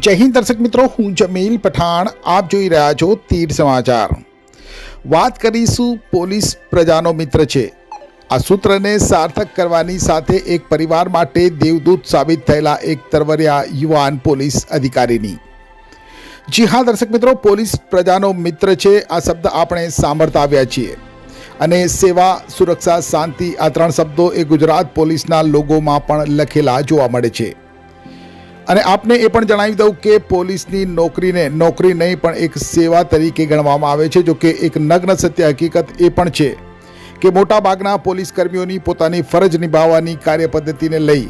જય હિન્દ દર્શક મિત્રો, હું જમીલ પઠાણ, આપ જોઈ રહ્યા છો તીર સમાચાર. વાત કરીશું પોલીસ પ્રજાનો મિત્ર છે. આ સૂત્રને સાર્થક કરવાની સાથે એક પરિવાર માટે દેવદૂત સાબિત થયેલા એક તરવરિયા યુવાન પોલીસ અધિકારીની. જી હા દર્શક મિત્રો, પોલીસ પ્રજાનો મિત્ર છે, આ શબ્દ આપણે સાંભળતા આવ્યા છીએ. અને સેવા, સુરક્ષા, શાંતિ આ ત્રણ શબ્દો એ ગુજરાત પોલીસના લોગોમાં પણ લખેલા જોવા મળે છે. અને આપને એ પણ જણાવી દઉં કે પોલીસની નોકરીને નોકરી નહીં, પણ એક સેવા તરીકે ગણવામાં આવે છે જો કે એક નગ્ન સત્ય હકીકત એ પણ છે કે મોટાભાગના પોલીસ કર્મીઓની પોતાની ફરજ નિભાવવાની કાર્યપદ્ધતિને લઈ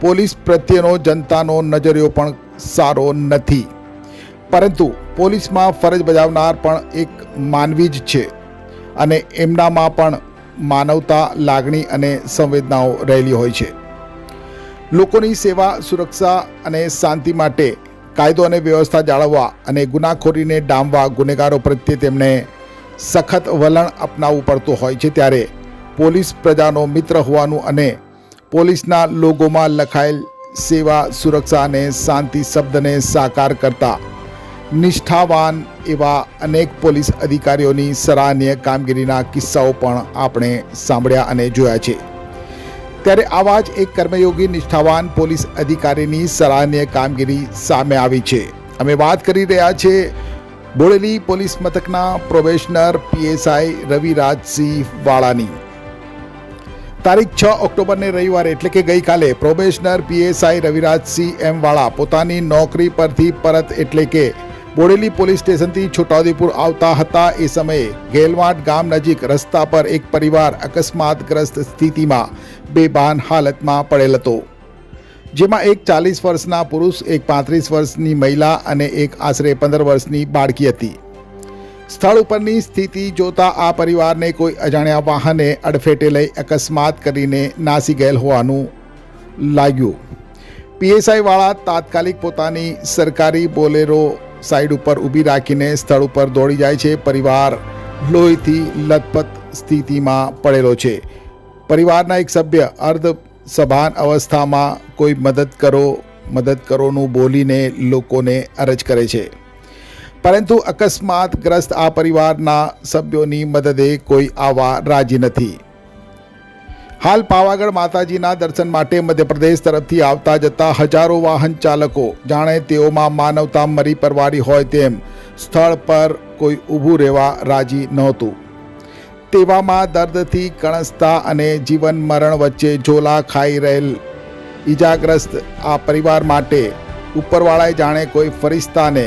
પોલીસ પ્રત્યેનો જનતાનો નજરિયો પણ સારો નથી. પરંતુ પોલીસમાં ફરજ બજાવનાર પણ એક માનવી જ છે અને એમનામાં પણ માનવતા, લાગણી અને સંવેદનાઓ રહેલી હોય છે. લોકોની સેવા, સુરક્ષા અને શાંતિ માટે કાયદો અને વ્યવસ્થા જાળવવા અને ગુનાખોરીને ડામવા ગુનેગારો પ્રત્યે તેમને સખત વલણ અપનાવવું પડતું હોય છે ત્યારે પોલીસ પ્રજાનો મિત્ર હોવાનું અને પોલીસના લોગોમાં લખાયેલ સેવા, સુરક્ષા અને શાંતિ શબ્દને સાકાર કરતા નિષ્ઠાવાન એવા અનેક પોલીસ અધિકારીઓની સરાહનીય કામગીરીના કિસ્સાઓ પણ આપણે સાંભળ્યા અને જોયા છે. ત્યારે આવા જ એક કર્મયોગી નિષ્ઠાવાન પોલીસ અધિકારીની સરાહનીય કામગીરી સામે આવી છે. અમે વાત કરી રહ્યા છે બોડેલી પોલીસ મથકના પ્રોબેશનર પીએસઆઈ રવિરાજસિંહ વાળાની. તારીખ છ ઓક્ટોબરને રવિવારે એટલે કે ગઈકાલે પ્રોબેશનર પીએસઆઈ રવિરાજસિંહ એમ વાળા પોતાની નોકરી પરથી પરત એટલે કે બોડેલી પોલીસ સ્ટેશનથી છોટાઉદેપુર આવતા હતા એ સમયે ગેલવાટ ગામ નજીક રસ્તા પર એક પરિવાર અકસ્માતગ્રસ્ત સ્થિતિમાં બેભાન હાલતમાં પડેલ હતો. જેમાં એક ચાલીસ વર્ષના પુરુષ, એક પાંત્રીસ વર્ષની મહિલા અને એક આશરે પંદર વર્ષની બાળકી હતી. સ્થળ ઉપરની સ્થિતિ જોતા આ પરિવારને કોઈ અજાણ્યા વાહને અડફેટે લઈ અકસ્માત કરીને નાસી ગયેલ હોવાનું લાગ્યું. પીએસઆઈવાળા તાત્કાલિક પોતાની સરકારી બોલેરો સાઈડ ઉપર ઊભી રાખીને સ્થળ ઉપર દોડી જાય છે. પરિવાર લોહીથી લથપથ સ્થિતિમાં પડેલો છે. પરિવારના એક સભ્ય અર્ધ સભાન અવસ્થામાં કોઈ મદદ કરો, મદદ કરોનું બોલીને લોકોને અરજ કરે છે. પરંતુ અકસ્માતગ્રસ્ત આ પરિવારના સભ્યોની મદદે કોઈ આવવા રાજી નથી. હાલ પાવાગઢ માતાજીના દર્શન માટે મધ્યપ્રદેશ તરફથી આવતા જતા હજારો વાહન ચાલકો, જાણે તેઓમાં માનવતા મરી પરવારી હોય તેમ, સ્થળ પર કોઈ ઊભું રહેવા રાજી નહોતું. તેવામાં દર્દથી કણસતા અને જીવન મરણ વચ્ચે ઝોલા ખાઈ રહેલ ઈજાગ્રસ્ત આ પરિવાર માટે ઉપરવાળાએ જાણે કોઈ ફરિશ્તાને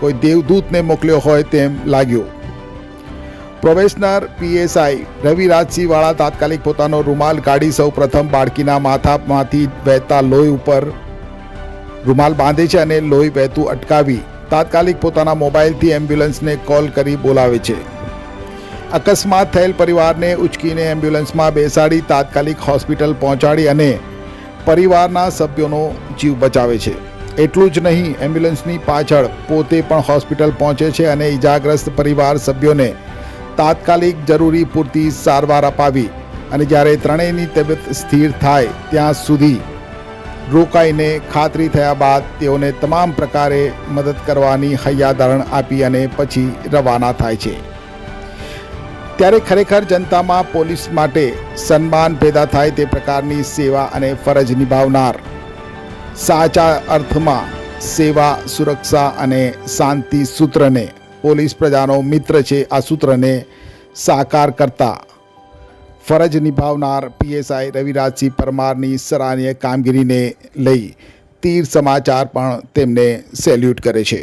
કોઈ દેવદૂતને મોકલ્યો હોય તેમ લાગ્યું. પ્રોબેશનર પીએસઆઈ રવિ રાજસિંહવાળા તાત્કાલિક પોતાનો રૂમાલ કાઢી સૌ પ્રથમ બાળકીના માથામાંથી વહેતા લોહી ઉપર રૂમાલ બાંધે છે અને લોહી વહેતું અટકાવી તાત્કાલિક પોતાના મોબાઈલથી એમ્બ્યુલન્સને કોલ કરી બોલાવે છે. અકસ્માત થયેલ પરિવારને ઉચકીને એમ્બ્યુલન્સમાં બેસાડી તાત્કાલિક હોસ્પિટલ પહોંચાડી અને પરિવારના સભ્યોનો જીવ બચાવે છે. એટલું જ નહીં, એમ્બ્યુલન્સની પાછળ પોતે પણ હોસ્પિટલ પહોંચે છે અને ઈજાગ્રસ્ત પરિવાર સભ્યોને તાત્કાલિક જરૂરી પૂરતી સારવાર અપાવી અને જ્યારે ત્રણેયની તબિયત સ્થિર થાય ત્યાં સુધી રોકાઈને ખાતરી થયા બાદ તેઓને તમામ પ્રકારે મદદ કરવાની હૈયાધારણ આપી અને પછી રવાના થાય છે. ત્યારે ખરેખર જનતામાં પોલીસ માટે સન્માન પેદા થાય તે પ્રકારની સેવા અને ફરજ નિભાવનાર સાચા અર્થમાં સેવા, સુરક્ષા અને શાંતિ સૂત્રને, પોલીસ પ્રજાનો મિત્ર છે આ સૂત્રને સાકાર કરતા ફરજ નિભાવનાર પીએસઆઈ રવિરાજસિંહ પરમારની સરાહનીય કામગીરીને લઈ તીર સમાચાર પણ તેમને સેલ્યુટ કરે છે.